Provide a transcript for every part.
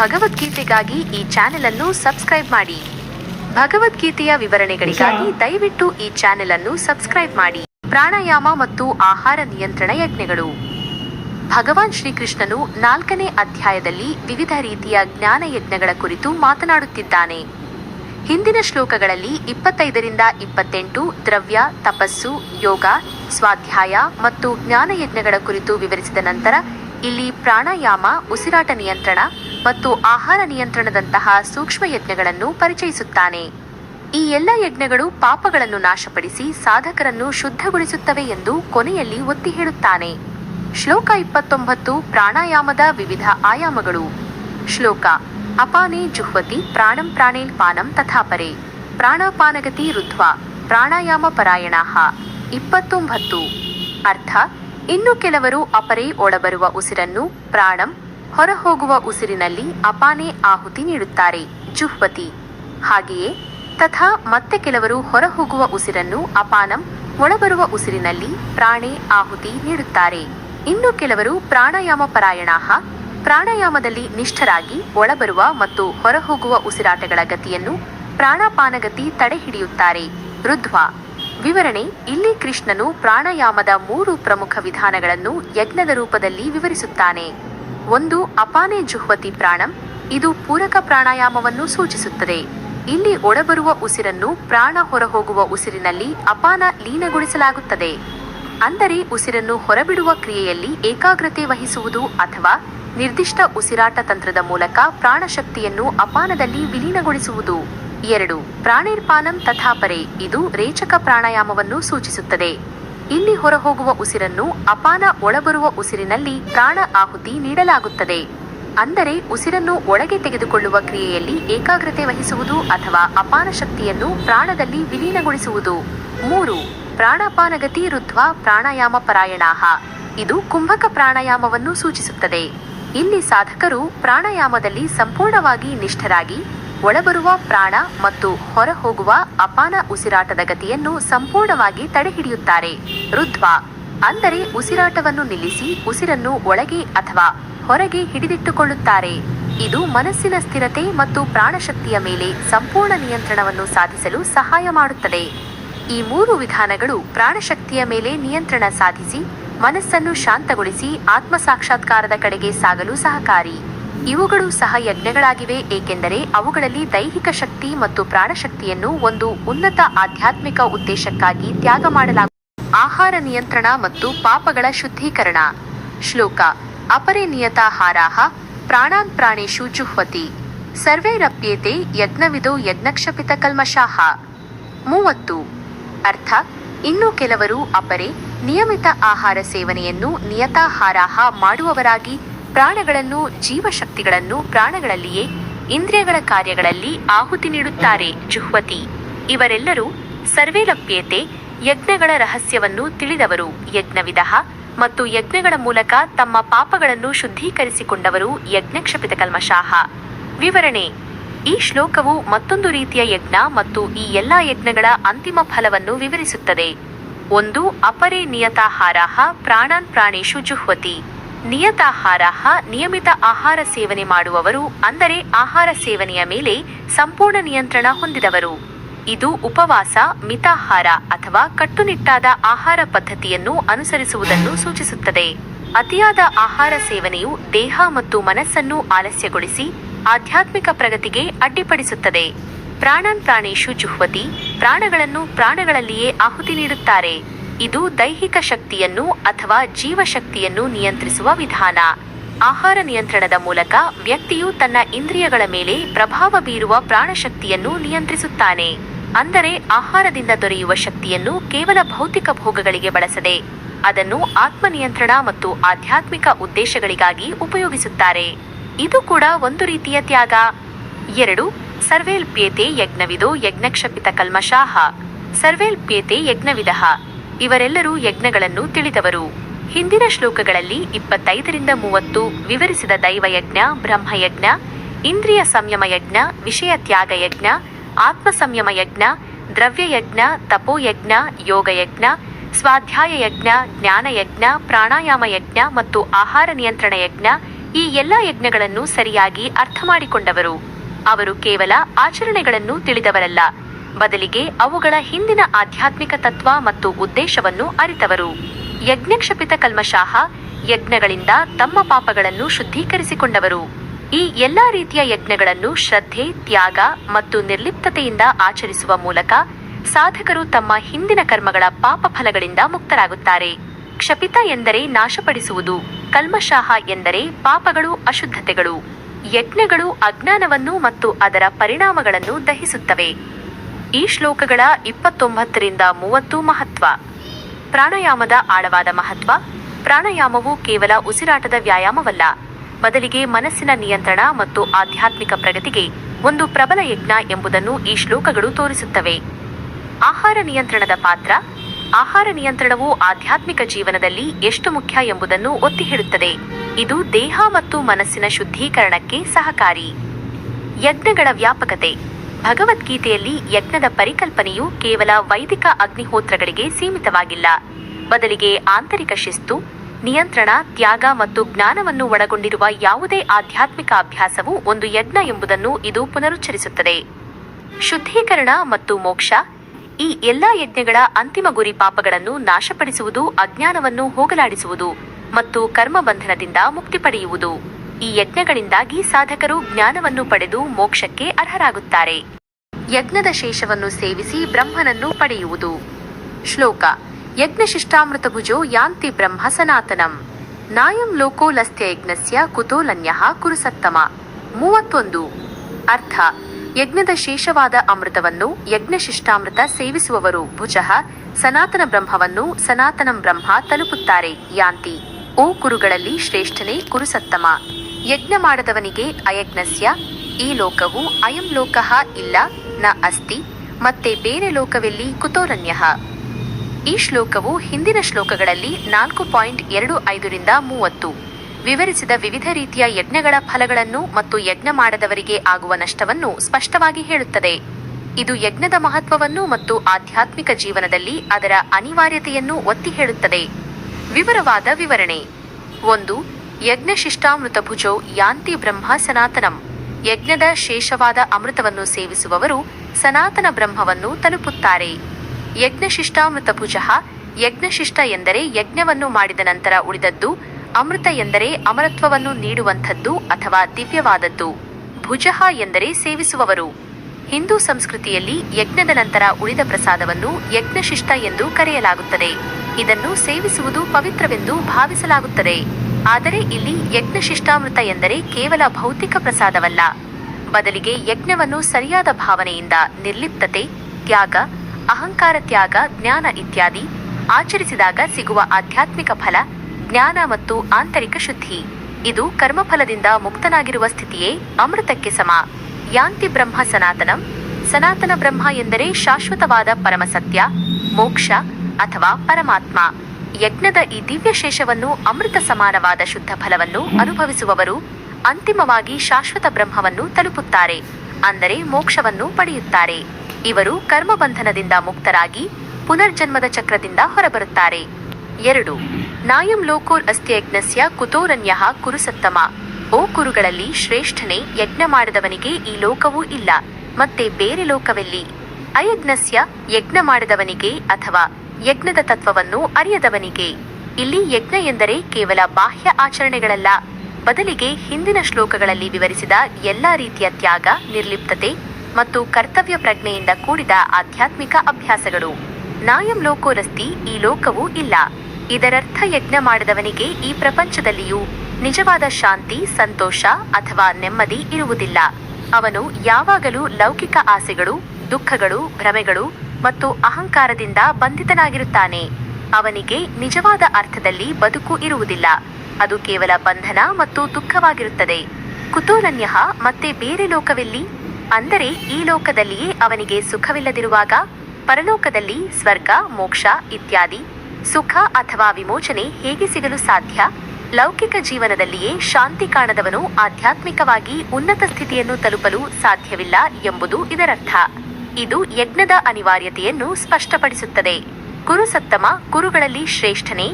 ಭಗವದ್ಗೀತೆಗಾಗಿ ಈ ಚಾನೆಲ್ ಅನ್ನು ಸಬ್ಸ್ಕ್ರೈಬ್ ಮಾಡಿ. ಭಗವದ್ಗೀತೆಯ ವಿವರಣೆಗಳಿಗಾಗಿ ದಯವಿಟ್ಟು ಈ ಚಾನೆಲ್ ಅನ್ನು ಸಬ್ಸ್ಕ್ರೈಬ್ ಮಾಡಿ. ಪ್ರಾಣಾಯಾಮ ಮತ್ತು ಆಹಾರ ನಿಯಂತ್ರಣ ಯಜ್ಞಗಳು. ಭಗವಾನ್ ಶ್ರೀಕೃಷ್ಣನು ನಾಲ್ಕನೇ ಅಧ್ಯಾಯದಲ್ಲಿ ವಿವಿಧ ರೀತಿಯ ಜ್ಞಾನ ಯಜ್ಞಗಳ ಕುರಿತು ಮಾತನಾಡುತ್ತಿದ್ದಾನೆ. ಹಿಂದಿನ ಶ್ಲೋಕಗಳಲ್ಲಿ ಇಪ್ಪತ್ತೈದರಿಂದ ಇಪ್ಪತ್ತೆಂಟು ದ್ರವ್ಯ ತಪಸ್ಸು ಯೋಗ ಸ್ವಾಧ್ಯಾಯ ಮತ್ತು ಜ್ಞಾನ ಯಜ್ಞಗಳ ಕುರಿತು ವಿವರಿಸಿದ ನಂತರ ಇಲ್ಲಿ ಪ್ರಾಣಾಯಾಮ, ಉಸಿರಾಟ ನಿಯಂತ್ರಣ ಮತ್ತು ಆಹಾರ ನಿಯಂತ್ರಣದಂತಹ ಸೂಕ್ಷ್ಮ ಯಜ್ಞಗಳನ್ನು ಪರಿಚಯಿಸುತ್ತಾನೆ. ಈ ಎಲ್ಲ ಯಜ್ಞಗಳು ಪಾಪಗಳನ್ನು ನಾಶಪಡಿಸಿ ಸಾಧಕರನ್ನು ಶುದ್ಧಗೊಳಿಸುತ್ತವೆ ಎಂದು ಕೊನೆಯಲ್ಲಿ ಒತ್ತಿ ಹೇಳುತ್ತಾನೆ. ಶ್ಲೋಕ ಇಪ್ಪತ್ತೊಂಬತ್ತು, ಪ್ರಾಣಾಯಾಮದ ವಿವಿಧ ಆಯಾಮಗಳು. ಶ್ಲೋಕ, ಅಪಾನೆ ಜುಹ್ವತಿ ಪ್ರಾಣಂ ಪ್ರಾಣೇನ್ ಪಾನಂ ತಥಾಪರೆ, ಪ್ರಾಣಾಪಾನಗತಿ ರುಧ್ವ ಪ್ರಾಣಾಯಾಮ ಪರಾಯಣಾಹ. ಇಪ್ಪತ್ತೊಂಬತ್ತು. ಅರ್ಥ ಇನ್ನು ಕೆಲವರು ಅಪರೇ ಒಳಬರುವ ಉಸಿರನ್ನು ಪ್ರಾಣಂ ಹೊರಹೋಗುವ ಉಸಿರಿನಲ್ಲಿ ಅಪಾನೆ ಆಹುತಿ ನೀಡುತ್ತಾರೆ. ಜುಹ್ವತಿ. ಹಾಗೆಯೇ ತಥಾ ಮತ್ತೆ ಕೆಲವರು ಹೊರಹೋಗುವ ಉಸಿರನ್ನು ಅಪಾನಂ ಒಳಬರುವ ಉಸಿರಿನಲ್ಲಿ ಪ್ರಾಣೆ ಆಹುತಿ ನೀಡುತ್ತಾರೆ. ಇನ್ನು ಕೆಲವರು ಪ್ರಾಣಾಯಾಮ ಪರಾಯಣಾಹ, ಪ್ರಾಣಾಯಾಮದಲ್ಲಿ ನಿಷ್ಠರಾಗಿ ಒಳಬರುವ ಮತ್ತು ಹೊರಹೋಗುವ ಉಸಿರಾಟಗಳ ಗತಿಯನ್ನು ಪ್ರಾಣಾಪಾನಗತಿ ತಡೆಹಿಡಿಯುತ್ತಾರೆ. ರುಧ್ವ ವಿವರಣೆ, ಇಲ್ಲಿ ಕೃಷ್ಣನು ಪ್ರಾಣಾಯಾಮದ ಮೂರು ಪ್ರಮುಖ ವಿಧಾನಗಳನ್ನು ಯಜ್ಞದ ರೂಪದಲ್ಲಿ ವಿವರಿಸುತ್ತಾನೆ. ಒಂದು, ಅಪಾನೆ ಜುಹ್ವತಿ ಪ್ರಾಣಂ, ಇದು ಪೂರಕ ಪ್ರಾಣಾಯಾಮವನ್ನು ಸೂಚಿಸುತ್ತದೆ. ಇಲ್ಲಿ ಒಳಬರುವ ಉಸಿರನ್ನು ಪ್ರಾಣ ಹೊರಹೋಗುವ ಉಸಿರಿನಲ್ಲಿ ಅಪಾನ ಲೀನಗೊಳಿಸಲಾಗುತ್ತದೆ. ಅಂದರೆ ಉಸಿರನ್ನು ಹೊರಬಿಡುವ ಕ್ರಿಯೆಯಲ್ಲಿ ಏಕಾಗ್ರತೆ ವಹಿಸುವುದು ಅಥವಾ ನಿರ್ದಿಷ್ಟ ಉಸಿರಾಟ ತಂತ್ರದ ಮೂಲಕ ಪ್ರಾಣಶಕ್ತಿಯನ್ನು ಅಪಾನದಲ್ಲಿ ವಿಲೀನಗೊಳಿಸುವುದು. ಎರಡು, ಪ್ರಾಣಿರ್ಪಾನಂ ತಥಾಪರೆ ಇದು ರೇಚಕ ಪ್ರಾಣಾಯಾಮವನ್ನು ಸೂಚಿಸುತ್ತದೆ. ಇಲ್ಲಿ ಹೊರಹೋಗುವ ಉಸಿರನ್ನು ಅಪಾನ ಒಳಬರುವ ಉಸಿರಿನಲ್ಲಿ ಪ್ರಾಣ ಆಹುತಿ ನೀಡಲಾಗುತ್ತದೆ. ಅಂದರೆ ಉಸಿರನ್ನು ಒಳಗೆ ತೆಗೆದುಕೊಳ್ಳುವ ಕ್ರಿಯೆಯಲ್ಲಿ ಏಕಾಗ್ರತೆ ವಹಿಸುವುದು ಅಥವಾ ಅಪಾನ ಶಕ್ತಿಯನ್ನು ಪ್ರಾಣದಲ್ಲಿ ವಿಲೀನಗೊಳಿಸುವುದು. ಮೂರು, ಪ್ರಾಣಾಪಾನಗತಿ ರುದ್ಧ್ವ ಪ್ರಾಣಾಯಾಮ ಪರಾಯಣಾಹ, ಇದು ಕುಂಭಕ ಪ್ರಾಣಾಯಾಮವನ್ನು ಸೂಚಿಸುತ್ತದೆ. ಇಲ್ಲಿ ಸಾಧಕರು ಪ್ರಾಣಾಯಾಮದಲ್ಲಿ ಸಂಪೂರ್ಣವಾಗಿ ನಿಷ್ಠರಾಗಿ ಒಳಬರುವ ಪ್ರಾಣ ಮತ್ತು ಹೊರಹೋಗುವ ಅಪಾನ ಉಸಿರಾಟದ ಗತಿಯನ್ನು ಸಂಪೂರ್ಣವಾಗಿ ತಡೆಹಿಡಿಯುತ್ತಾರೆ. ರುದ್ವ ಅಂದರೆ ಉಸಿರಾಟವನ್ನು ನಿಲ್ಲಿಸಿ ಉಸಿರನ್ನು ಒಳಗೆ ಅಥವಾ ಹೊರಗೆ ಹಿಡಿದಿಟ್ಟುಕೊಳ್ಳುತ್ತಾರೆ. ಇದು ಮನಸ್ಸಿನ ಸ್ಥಿರತೆ ಮತ್ತು ಪ್ರಾಣಶಕ್ತಿಯ ಮೇಲೆ ಸಂಪೂರ್ಣ ನಿಯಂತ್ರಣವನ್ನು ಸಾಧಿಸಲು ಸಹಾಯ ಮಾಡುತ್ತದೆ. ಈ ಮೂರು ವಿಧಾನಗಳು ಪ್ರಾಣಶಕ್ತಿಯ ಮೇಲೆ ನಿಯಂತ್ರಣ ಸಾಧಿಸಿ ಮನಸ್ಸನ್ನು ಶಾಂತಗೊಳಿಸಿ ಆತ್ಮ ಸಾಕ್ಷಾತ್ಕಾರದ ಕಡೆಗೆ ಸಾಗಲು ಸಹಕಾರಿ. ಇವುಗಳು ಸಹ ಯಜ್ಞಗಳಾಗಿವೆ, ಏಕೆಂದರೆ ಅವುಗಳಲ್ಲಿ ದೈಹಿಕ ಶಕ್ತಿ ಮತ್ತು ಪ್ರಾಣಶಕ್ತಿಯನ್ನು ಒಂದು ಉನ್ನತ ಆಧ್ಯಾತ್ಮಿಕ ಉದ್ದೇಶಕ್ಕಾಗಿ ತ್ಯಾಗ ಮಾಡಲಾಗುತ್ತದೆ ಆಹಾರ ನಿಯಂತ್ರಣ ಮತ್ತು ಪಾಪಗಳ ಶುದ್ಧೀಕರಣ. ಶ್ಲೋಕ, ಅಪರೆ ನಿಯತಾಹಾರಾಹ, ಪ್ರಾಣಾನ್ ಪ್ರಾಣೇಶು ಜುಹ್ವತಿ. ಸರ್ವೇರಪ್ಯೇತೆ ಯಜ್ಞವಿದೋ ಯಜ್ಞಕ್ಷಪಿತ ಕಲ್ಮಷಾಹ. ಮೂವತ್ತು. ಅರ್ಥ, ಇನ್ನು ಕೆಲವರು ಅಪರೆ ನಿಯಮಿತ ಆಹಾರ ಸೇವನೆಯನ್ನು ನಿಯತಾಹಾರಾಹ ಮಾಡುವವರಾಗಿ ಪ್ರಾಣಗಳನ್ನು, ಜೀವಶಕ್ತಿಗಳನ್ನು ಪ್ರಾಣಗಳಲ್ಲಿಯೇ, ಇಂದ್ರಿಯಗಳ ಕಾರ್ಯಗಳಲ್ಲಿ ಆಹುತಿ ನೀಡುತ್ತಾರೆ ಜುಹ್ವತಿ. ಇವರೆಲ್ಲರೂ ಸರ್ವೇಲಭ್ಯತೆ ಯಜ್ಞಗಳ ರಹಸ್ಯವನ್ನು ತಿಳಿದವರು. ಯಜ್ಞವಿದಹ ಮತ್ತು ಯಜ್ಞಗಳ ಮೂಲಕ ತಮ್ಮ ಪಾಪಗಳನ್ನು ಶುದ್ಧೀಕರಿಸಿಕೊಂಡವರು ಯಜ್ಞಕ್ಷಪಿತ ಕಲ್ಮಶಾಹ ವಿವರಣೆ, ಈ ಶ್ಲೋಕವು ಮತ್ತೊಂದು ರೀತಿಯ ಯಜ್ಞ ಮತ್ತು ಈ ಎಲ್ಲ ಯಜ್ಞಗಳ ಅಂತಿಮ ಫಲವನ್ನು ವಿವರಿಸುತ್ತದೆ. ಒಂದು ಅಪರೇ ನಿಯತಾಹಾರಾಹ ಪ್ರಾಣಾನ್ ಪ್ರಾಣೇಶು ಜುಹ್ವತಿ. ನಿಯತಾಹಾರಾಹ, ನಿಯಮಿತ ಆಹಾರ ಸೇವನೆ ಮಾಡುವವರು, ಅಂದರೆ ಆಹಾರ ಸೇವನೆಯ ಮೇಲೆ ಸಂಪೂರ್ಣ ನಿಯಂತ್ರಣ ಹೊಂದಿದವರು. ಇದು ಉಪವಾಸ, ಮಿತಾಹಾರ ಅಥವಾ ಕಟ್ಟುನಿಟ್ಟಾದ ಆಹಾರ ಪದ್ಧತಿಯನ್ನು ಅನುಸರಿಸುವುದನ್ನು ಸೂಚಿಸುತ್ತದೆ. ಅತಿಯಾದ ಆಹಾರ ಸೇವನೆಯು ದೇಹ ಮತ್ತು ಮನಸ್ಸನ್ನು ಆಲಸ್ಯಗೊಳಿಸಿ ಆಧ್ಯಾತ್ಮಿಕ ಪ್ರಗತಿಗೆ ಅಡ್ಡಿಪಡಿಸುತ್ತದೆ. ಪ್ರಾಣಾನ್ ಪ್ರಾಣೇಶು ಜುಹ್ವತಿ, ಪ್ರಾಣಗಳನ್ನು ಪ್ರಾಣಗಳಲ್ಲಿಯೇ ಆಹುತಿ ನೀಡುತ್ತಾರೆ. ಇದು ದೈಹಿಕ ಶಕ್ತಿಯನ್ನು ಅಥವಾ ಜೀವಶಕ್ತಿಯನ್ನು ನಿಯಂತ್ರಿಸುವ ವಿಧಾನ. ಆಹಾರ ನಿಯಂತ್ರಣದ ಮೂಲಕ ವ್ಯಕ್ತಿಯು ತನ್ನ ಇಂದ್ರಿಯಗಳ ಮೇಲೆ ಪ್ರಭಾವ ಬೀರುವ ಪ್ರಾಣಶಕ್ತಿಯನ್ನು ನಿಯಂತ್ರಿಸುತ್ತಾನೆ. ಅಂದರೆ ಆಹಾರದಿಂದ ದೊರೆಯುವ ಶಕ್ತಿಯನ್ನು ಕೇವಲ ಭೌತಿಕ ಭೋಗಗಳಿಗೆ ಬಳಸದೆ ಅದನ್ನು ಆತ್ಮನಿಯಂತ್ರಣ ಮತ್ತು ಆಧ್ಯಾತ್ಮಿಕ ಉದ್ದೇಶಗಳಿಗಾಗಿ ಉಪಯೋಗಿಸುತ್ತಾರೆ. ಇದು ಕೂಡ ಒಂದು ರೀತಿಯ ತ್ಯಾಗ. ಎರಡು, ಸರ್ವೇಲ್ಪ್ಯೇತೆ ಯಜ್ಞವಿದೋ ಯಜ್ಞಕ್ಷಪಿತ ಕಲ್ಮಶಾಹ ಸರ್ವೇಲ್ಪ್ಯೇತೆ ಯಜ್ಞವಿದಃ. ಇವರೆಲ್ಲರೂ ಯಜ್ಞಗಳನ್ನು ತಿಳಿದವರು. ಹಿಂದಿನ ಶ್ಲೋಕಗಳಲ್ಲಿ ಇಪ್ಪತ್ತೈದರಿಂದ ಮೂವತ್ತು ವಿವರಿಸಿದ ದೈವಯಜ್ಞ, ಬ್ರಹ್ಮಯಜ್ಞ, ಇಂದ್ರಿಯ ಸಂಯಮ ಯಜ್ಞ ವಿಷಯ ತ್ಯಾಗ ಯಜ್ಞ ಆತ್ಮ ಸಂಯಮ ಯಜ್ಞ ದ್ರವ್ಯಯಜ್ಞ, ತಪೋಯಜ್ಞ, ಯೋಗಯಜ್ಞ ಸ್ವಾಧ್ಯಾಯ ಯಜ್ಞ ಜ್ಞಾನ ಯಜ್ಞ ಪ್ರಾಣಾಯಾಮ ಯಜ್ಞ ಮತ್ತು ಆಹಾರ ನಿಯಂತ್ರಣ ಯಜ್ಞ ಈ ಎಲ್ಲಾ ಯಜ್ಞಗಳನ್ನು ಸರಿಯಾಗಿ ಅರ್ಥ ಮಾಡಿಕೊಂಡವರು ಅವರು ಕೇವಲ ಆಚರಣೆಗಳನ್ನು ತಿಳಿದವರಲ್ಲ. ಬದಲಿಗೆ ಅವುಗಳ ಹಿಂದಿನ ಆಧ್ಯಾತ್ಮಿಕ ತತ್ವ ಮತ್ತು ಉದ್ದೇಶವನ್ನು ಅರಿತವರು. ಯಜ್ಞಕ್ಷಪಿತ ಕಲ್ಮಶಾಹ ಯಜ್ಞಗಳಿಂದ ತಮ್ಮ ಪಾಪಗಳನ್ನು ಶುದ್ಧೀಕರಿಸಿಕೊಂಡವರು. ಈ ಎಲ್ಲಾ ರೀತಿಯ ಯಜ್ಞಗಳನ್ನು ಶ್ರದ್ಧೆ, ತ್ಯಾಗ ಮತ್ತು ನಿರ್ಲಿಪ್ತತೆಯಿಂದ ಆಚರಿಸುವ ಮೂಲಕ ಸಾಧಕರು ತಮ್ಮ ಹಿಂದಿನ ಕರ್ಮಗಳ ಪಾಪ ಫಲಗಳಿಂದ ಮುಕ್ತರಾಗುತ್ತಾರೆ. ಕ್ಷಪಿತ ಎಂದರೆ ನಾಶಪಡಿಸುವುದು, ಕಲ್ಮಶಾಹ ಎಂದರೆ ಪಾಪಗಳು ಅಶುದ್ಧತೆಗಳು. ಯಜ್ಞಗಳು ಅಜ್ಞಾನವನ್ನು ಮತ್ತು ಅದರ ಪರಿಣಾಮಗಳನ್ನು ದಹಿಸುತ್ತವೆ. ಈ ಶ್ಲೋಕಗಳ ಇಪ್ಪತ್ತೊಂಬತ್ತರಿಂದ ಮೂವತ್ತು ಮಹತ್ವ. ಪ್ರಾಣಾಯಾಮದ ಆಳವಾದ ಮಹತ್ವ. ಪ್ರಾಣಾಯಾಮವು ಕೇವಲ ಉಸಿರಾಟದ ವ್ಯಾಯಾಮವಲ್ಲ. ಬದಲಿಗೆ ಮನಸ್ಸಿನ ನಿಯಂತ್ರಣ ಮತ್ತು ಆಧ್ಯಾತ್ಮಿಕ ಪ್ರಗತಿಗೆ ಒಂದು ಪ್ರಬಲ ಯಜ್ಞ ಎಂಬುದನ್ನು ಈ ಶ್ಲೋಕಗಳು ತೋರಿಸುತ್ತವೆ. ಆಹಾರ ನಿಯಂತ್ರಣದ ಪಾತ್ರ. ಆಹಾರ ನಿಯಂತ್ರಣವು ಆಧ್ಯಾತ್ಮಿಕ ಜೀವನದಲ್ಲಿ ಎಷ್ಟು ಮುಖ್ಯ ಎಂಬುದನ್ನು ಒತ್ತಿ ಹೇಳುತ್ತದೆ. ಇದು ದೇಹ ಮತ್ತು ಮನಸ್ಸಿನ ಶುದ್ಧೀಕರಣಕ್ಕೆ ಸಹಕಾರಿ. ಯಜ್ಞಗಳ ವ್ಯಾಪಕತೆ. ಭಗವದ್ಗೀತೆಯಲ್ಲಿ ಯಜ್ಞದ ಪರಿಕಲ್ಪನೆಯು ಕೇವಲ ವೈದಿಕ ಅಗ್ನಿಹೋತ್ರಗಳಿಗೆ ಸೀಮಿತವಾಗಿಲ್ಲ. ಬದಲಿಗೆ ಆಂತರಿಕ ಶಿಸ್ತು, ನಿಯಂತ್ರಣ, ತ್ಯಾಗ ಮತ್ತು ಜ್ಞಾನವನ್ನು ಒಳಗೊಂಡಿರುವ ಯಾವುದೇ ಆಧ್ಯಾತ್ಮಿಕ ಅಭ್ಯಾಸವು ಒಂದು ಯಜ್ಞ ಎಂಬುದನ್ನು ಇದು ಪುನರುಚ್ಚರಿಸುತ್ತದೆ. ಶುದ್ಧೀಕರಣ ಮತ್ತು ಮೋಕ್ಷ ಈ ಎಲ್ಲಾ ಯಜ್ಞಗಳ ಅಂತಿಮ ಗುರಿ ಪಾಪಗಳನ್ನು ನಾಶಪಡಿಸುವುದು ಅಜ್ಞಾನವನ್ನು ಹೋಗಲಾಡಿಸುವುದು ಮತ್ತು ಕರ್ಮಬಂಧನದಿಂದ ಮುಕ್ತಿ ಪಡೆಯುವುದು. ಈ ಯಜ್ಞಗಳಿಂದಾಗಿ ಸಾಧಕರು ಜ್ಞಾನವನ್ನು ಪಡೆದು ಮೋಕ್ಷಕ್ಕೆ ಅರ್ಹರಾಗುತ್ತಾರೆ. ಯಜ್ಞದ ಶೇಷವನ್ನು ಸೇವಿಸಿ ಬ್ರಹ್ಮನನ್ನು ಪಡೆಯುವುದು. ಶ್ಲೋಕ. ಯಜ್ಞಶಿಷ್ಟಾಮೃತ ಭುಜೋ ಯಾಂತಿ ಬ್ರಹ್ಮ ಸನಾತನಂ. ನಾಯಂ ಲೋಕೋ ಲಸ್ತ್ಯ ಯಜ್ಞಸ್ಯ ಕುತೋಲನ್ಯಃ ಕುರುಸತ್ತಮ. ಮೂವತ್ತೊಂದು. ಅರ್ಥ. ಯಜ್ಞದ ಶೇಷವಾದ ಅಮೃತವನ್ನು ಯಜ್ಞಶಿಷ್ಟಾಮೃತ ಸೇವಿಸುವವರು ಭುಜಃ ಸನಾತನ ಬ್ರಹ್ಮವನ್ನು ಸನಾತನಂ ಬ್ರಹ್ಮ ತಲುಪುತ್ತಾರೆ. ಯಾಂತಿ. ಓ ಕುರುಗಳಲ್ಲಿ ಶ್ರೇಷ್ಠನೇ ಕುರುಸತ್ತಮ. ಯಜ್ಞ ಮಾಡದವನಿಗೆ ಅಯಜ್ಞಸ್ಯ. ಈ ಲೋಕವು ಅಯಂ ಲೋಕಃ ಇಲ್ಲ, ನ ಅಸ್ತಿ. ಮತ್ತೆ ಬೇರೆ ಲೋಕವೆಲ್ಲಿ ಕುತೋರನ್ಯಃ. ಈ ಶ್ಲೋಕವು ಹಿಂದಿನ ಶ್ಲೋಕಗಳಲ್ಲಿ ನಾಲ್ಕು ಪಾಯಿಂಟ್ ಎರಡು ಐದರಿಂದ ಮೂವತ್ತು. ವಿವರಿಸಿದ ವಿವಿಧ ರೀತಿಯ ಯಜ್ಞಗಳ ಫಲಗಳನ್ನು ಮತ್ತು ಯಜ್ಞ ಮಾಡದವರಿಗೆ ಆಗುವ ನಷ್ಟವನ್ನು ಸ್ಪಷ್ಟವಾಗಿ ಹೇಳುತ್ತದೆ. ಇದು ಯಜ್ಞದ ಮಹತ್ವವನ್ನು ಮತ್ತು ಆಧ್ಯಾತ್ಮಿಕ ಜೀವನದಲ್ಲಿ ಅದರ ಅನಿವಾರ್ಯತೆಯನ್ನು ಒತ್ತಿ ಹೇಳುತ್ತದೆ. ವಿವರವಾದ ವಿವರಣೆ. ಒಂದು ಯಜ್ಞಶಿಷ್ಟಾಮೃತ ಭುಜೋ ಯಾಂತಿ ಬ್ರಹ್ಮ ಸನಾತನಂ. ಯಜ್ಞದ ಶೇಷವಾದ ಅಮೃತವನ್ನು ಸೇವಿಸುವವರು ಸನಾತನ ಬ್ರಹ್ಮವನ್ನು ತಲುಪುತ್ತಾರೆ. ಯಜ್ಞಶಿಷ್ಟಾಮೃತಭುಜ ಯಜ್ಞಶಿಷ್ಟ ಎಂದರೆ ಯಜ್ಞವನ್ನು ಮಾಡಿದ ನಂತರ ಉಳಿದದ್ದು, ಅಮೃತ ಎಂದರೆ ಅಮರತ್ವವನ್ನು ನೀಡುವಂಥದ್ದು ಅಥವಾ ದಿವ್ಯವಾದದ್ದು. ಭುಜಃ ಎಂದರೆ ಸೇವಿಸುವವರು. ಹಿಂದೂ ಸಂಸ್ಕೃತಿಯಲ್ಲಿ ಯಜ್ಞದ ನಂತರ ಉಳಿದ ಪ್ರಸಾದವನ್ನು ಯಜ್ಞಶಿಷ್ಟ ಎಂದು ಕರೆಯಲಾಗುತ್ತದೆ. ಇದನ್ನು ಸೇವಿಸುವುದು ಪವಿತ್ರವೆಂದು ಭಾವಿಸಲಾಗುತ್ತದೆ. ಆದರೆ ಇಲ್ಲಿ ಯಜ್ಞಶಿಷ್ಟಾಮೃತ ಎಂದರೆ ಕೇವಲ ಭೌತಿಕ ಪ್ರಸಾದವಲ್ಲ. ಬದಲಿಗೆ ಯಜ್ಞವನ್ನು ಸರಿಯಾದ ಭಾವನೆಯಿಂದ ನಿರ್ಲಿಪ್ತತೆ, ತ್ಯಾಗ, ಅಹಂಕಾರ ತ್ಯಾಗ, ಜ್ಞಾನ ಇತ್ಯಾದಿ ಆಚರಿಸಿದಾಗ ಸಿಗುವ ಆಧ್ಯಾತ್ಮಿಕ ಫಲ, ಜ್ಞಾನ ಮತ್ತು ಆಂತರಿಕ ಶುದ್ಧಿ. ಇದು ಕರ್ಮಫಲದಿಂದ ಮುಕ್ತನಾಗಿರುವ ಸ್ಥಿತಿಯೇ ಅಮೃತಕ್ಕೆ ಸಮ. ಯಾಂತಿ ಬ್ರಹ್ಮ ಸನಾತನಂ. ಸನಾತನ ಬ್ರಹ್ಮ ಎಂದರೆ ಶಾಶ್ವತವಾದ ಪರಮಸತ್ಯ, ಮೋಕ್ಷ ಅಥವಾ ಪರಮಾತ್ಮ. ಯಜ್ಞದ ಈ ದಿವ್ಯ ಶೇಷವನ್ನು ಅಮೃತ ಸಮಾನವಾದ ಶುದ್ಧ ಫಲವನ್ನು ಅನುಭವಿಸುವವರು ಅಂತಿಮವಾಗಿ ಶಾಶ್ವತ ಬ್ರಹ್ಮವನ್ನು ತಲುಪುತ್ತಾರೆ, ಅಂದರೆ ಮೋಕ್ಷವನ್ನು ಪಡೆಯುತ್ತಾರೆ. ಇವರು ಕರ್ಮಬಂಧನದಿಂದ ಮುಕ್ತರಾಗಿ ಪುನರ್ಜನ್ಮದ ಚಕ್ರದಿಂದ ಹೊರಬರುತ್ತಾರೆ. ಎರಡು, ನಾಯಂ ಲೋಕೋರ್ ಅಸ್ತ್ಯಜ್ಞಸ್ಯ ಕುತೋರನ್ಯಃ ಕುರುಸತ್ತಮ. ಓ ಕುರುಗಳಲ್ಲಿ ಶ್ರೇಷ್ಠನೇ, ಯಜ್ಞ ಮಾಡಿದವನಿಗೆ ಈ ಲೋಕವೂ ಇಲ್ಲ, ಮತ್ತೆ ಬೇರೆ ಲೋಕವೆಲ್ಲಿ? ಅಯಜ್ಞಸ್ಯ ಯಜ್ಞ ಮಾಡಿದವನಿಗೆ ಅಥವಾ ಯಜ್ಞದ ತತ್ವವನ್ನು ಅರಿಯದವನಿಗೆ. ಇಲ್ಲಿ ಯಜ್ಞ ಎಂದರೆ ಕೇವಲ ಬಾಹ್ಯ ಆಚರಣೆಗಳಲ್ಲ. ಬದಲಿಗೆ ಹಿಂದಿನ ಶ್ಲೋಕಗಳಲ್ಲಿ ವಿವರಿಸಿದ ಎಲ್ಲಾ ರೀತಿಯ ತ್ಯಾಗ, ನಿರ್ಲಿಪ್ತತೆ ಮತ್ತು ಕರ್ತವ್ಯ ಪ್ರಜ್ಞೆಯಿಂದ ಕೂಡಿದ ಆಧ್ಯಾತ್ಮಿಕ ಅಭ್ಯಾಸಗಳು. ನಾಯಂ ಲೋಕೋರಸ್ತಿ ಈ ಲೋಕವೂ ಇಲ್ಲ. ಇದರರ್ಥ ಯಜ್ಞ ಮಾಡಿದವನಿಗೆ ಈ ಪ್ರಪಂಚದಲ್ಲಿಯೂ ನಿಜವಾದ ಶಾಂತಿ, ಸಂತೋಷ ಅಥವಾ ನೆಮ್ಮದಿ ಇರುವುದಿಲ್ಲ. ಅವನು ಯಾವಾಗಲೂ ಲೌಕಿಕ ಆಸೆಗಳು, ದುಃಖಗಳು, ಭ್ರಮೆಗಳು ಮತ್ತು ಅಹಂಕಾರದಿಂದ ಬಂಧಿತನಾಗಿರುತ್ತಾನೆ. ಅವನಿಗೆ ನಿಜವಾದ ಅರ್ಥದಲ್ಲಿ ಬದುಕು ಇರುವುದಿಲ್ಲ. ಅದು ಕೇವಲ ಬಂಧನ ಮತ್ತು ದುಃಖವಾಗಿರುತ್ತದೆ. ಕುತೂಲನ್ಯ ಮತ್ತೆ ಬೇರೆ ಲೋಕವೆಲ್ಲಿ? ಅಂದರೆ ಈ ಲೋಕದಲ್ಲಿಯೇ ಅವನಿಗೆ ಸುಖವಿಲ್ಲದಿರುವಾಗ? ಪರಲೋಕದಲ್ಲಿ ಸ್ವರ್ಗ, ಮೋಕ್ಷ ಇತ್ಯಾದಿ. ಸುಖ ಅಥವಾ ವಿಮೋಚನೆ ಹೇಗೆ ಸಿಗಲು ಸಾಧ್ಯ? ಲೌಕಿಕ ಜೀವನದಲ್ಲಿಯೇ ಶಾಂತಿ ಕಾಣದವನು ಆಧ್ಯಾತ್ಮಿಕವಾಗಿ ಉನ್ನತ ಸ್ಥಿತಿಯನ್ನು ತಲುಪಲು ಸಾಧ್ಯವಿಲ್ಲ ಎಂಬುದು ಇದರರ್ಥ. ಇದು ಯಜ್ಞದ ಅನಿವಾರ್ಯತೆಯನ್ನು ಸ್ಪಷ್ಟಪಡಿಸುತ್ತದೆ. ಕುರುಸತ್ತಮ ಕುರುಗಳಲ್ಲಿ ಶ್ರೇಷ್ಠನೇ.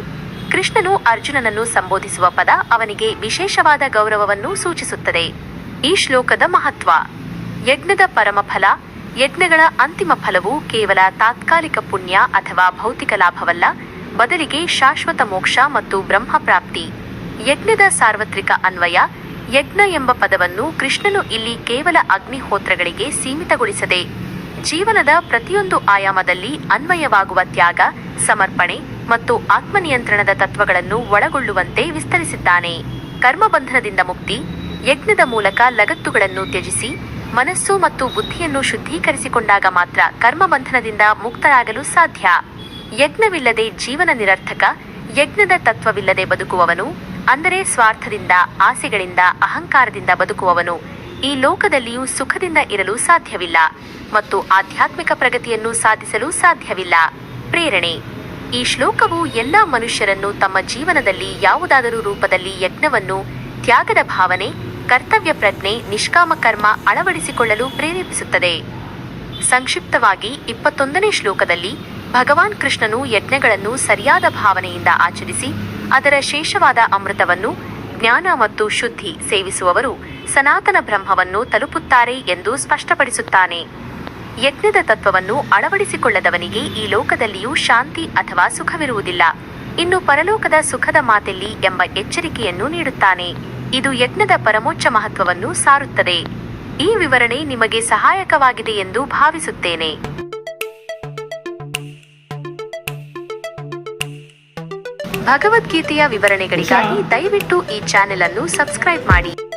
ಕೃಷ್ಣನು ಅರ್ಜುನನನ್ನು ಸಂಬೋಧಿಸುವ ಪದ ಅವನಿಗೆ ವಿಶೇಷವಾದ ಗೌರವವನ್ನು ಸೂಚಿಸುತ್ತದೆ. ಈ ಶ್ಲೋಕದ ಮಹತ್ವ. ಯಜ್ಞದ ಪರಮಫಲ, ಯಜ್ಞಗಳ ಅಂತಿಮ ಫಲವು ಕೇವಲ ತಾತ್ಕಾಲಿಕ ಪುಣ್ಯ ಅಥವಾ ಭೌತಿಕ ಲಾಭವಲ್ಲ, ಬದಲಿಗೆ ಶಾಶ್ವತ ಮೋಕ್ಷ ಮತ್ತು ಬ್ರಹ್ಮ ಪ್ರಾಪ್ತಿ ಯಜ್ಞದ ಸಾರ್ವತ್ರಿಕ ಅನ್ವಯ, ಯಜ್ಞ ಎಂಬ ಪದವನ್ನು ಕೃಷ್ಣನು ಇಲ್ಲಿ ಕೇವಲ ಅಗ್ನಿಹೋತ್ರಗಳಿಗೆ ಸೀಮಿತಗೊಳಿಸದೆ ಜೀವನದ ಪ್ರತಿಯೊಂದು ಆಯಾಮದಲ್ಲಿ ಅನ್ವಯವಾಗುವ ತ್ಯಾಗ, ಸಮರ್ಪಣೆ ಮತ್ತು ಆತ್ಮನಿಯಂತ್ರಣದ ತತ್ವಗಳನ್ನು ಒಳಗೊಳ್ಳುವಂತೆ ವಿಸ್ತರಿಸಿದ್ದಾನೆ. ಕರ್ಮಬಂಧನದಿಂದ ಮುಕ್ತಿ, ಯಜ್ಞದ ಮೂಲಕ ಲಗತ್ತುಗಳನ್ನು ತ್ಯಜಿಸಿ, ಮನಸ್ಸು ಮತ್ತು ಬುದ್ಧಿಯನ್ನು ಶುದ್ಧೀಕರಿಸಿಕೊಂಡಾಗ ಮಾತ್ರ ಕರ್ಮಬಂಧನದಿಂದ ಮುಕ್ತರಾಗಲು ಸಾಧ್ಯ. ಯಜ್ಞವಿಲ್ಲದೆ ಜೀವನ ನಿರರ್ಥಕ, ಯಜ್ಞದ ತತ್ವವಿಲ್ಲದೆ ಬದುಕುವವನು, ಅಂದರೆ ಸ್ವಾರ್ಥದಿಂದ, ಆಸೆಗಳಿಂದ, ಅಹಂಕಾರದಿಂದ ಬದುಕುವವನು, ಈ ಲೋಕದಲ್ಲಿಯೂ ಸುಖದಿಂದ ಇರಲು ಸಾಧ್ಯವಿಲ್ಲ. ಮತ್ತು ಆಧ್ಯಾತ್ಮಿಕ ಪ್ರಗತಿಯನ್ನು ಸಾಧಿಸಲು ಸಾಧ್ಯವಿಲ್ಲ. ಪ್ರೇರಣೆ. ಈ ಶ್ಲೋಕವು ಎಲ್ಲ ಮನುಷ್ಯರನ್ನು ತಮ್ಮ ಜೀವನದಲ್ಲಿ ಯಾವುದಾದರೂ ರೂಪದಲ್ಲಿ ಯಜ್ಞವನ್ನು, ತ್ಯಾಗದ ಭಾವನೆ, ಕರ್ತವ್ಯ ಪ್ರಜ್ಞೆ, ನಿಷ್ಕಾಮ ಕರ್ಮ ಅಳವಡಿಸಿಕೊಳ್ಳಲು ಪ್ರೇರೇಪಿಸುತ್ತದೆ. ಸಂಕ್ಷಿಪ್ತವಾಗಿ ಇಪ್ಪತ್ತೊಂದನೇ ಶ್ಲೋಕದಲ್ಲಿ ಭಗವಾನ್ ಕೃಷ್ಣನು ಯಜ್ಞಗಳನ್ನು ಸರಿಯಾದ ಭಾವನೆಯಿಂದ ಆಚರಿಸಿ, ಅದರ ಶೇಷವಾದ ಅಮೃತವನ್ನು, ಜ್ಞಾನ ಮತ್ತು ಶುದ್ಧಿ ಸೇವಿಸುವವರು ಸನಾತನ ಬ್ರಹ್ಮವನ್ನು ತಲುಪುತ್ತಾರೆ ಎಂದು ಸ್ಪಷ್ಟಪಡಿಸುತ್ತಾನೆ. ಯಜ್ಞದ ತತ್ವವನ್ನು ಅಳವಡಿಸಿಕೊಳ್ಳದವನಿಗೆ ಈ ಲೋಕದಲ್ಲಿಯೂ ಶಾಂತಿ ಅಥವಾ ಸುಖವಿರುವುದಿಲ್ಲ. ಇನ್ನು ಪರಲೋಕದ ಸುಖದ ಮಾತೆಲ್ಲಿ ಎಂಬ ಎಚ್ಚರಿಕೆಯನ್ನು ನೀಡುತ್ತಾನೆ. ಇದು ಯಜ್ಞದ ಪರಮೋಚ್ಚ ಮಹತ್ವವನ್ನು ಸಾರುತ್ತದೆ. ಈ ವಿವರಣೆ ನಿಮಗೆ ಸಹಾಯಕವಾಗಿದೆ ಎಂದು ಭಾವಿಸುತ್ತೇನೆ. ಭಗವದ್ಗೀತೆಯ ವಿವರಣೆಗಳಿಗಾಗಿ ದಯವಿಟ್ಟು ಈ ಚಾನೆಲ್ ಅನ್ನು ಸಬ್ಸ್ಕ್ರೈಬ್ ಮಾಡಿ.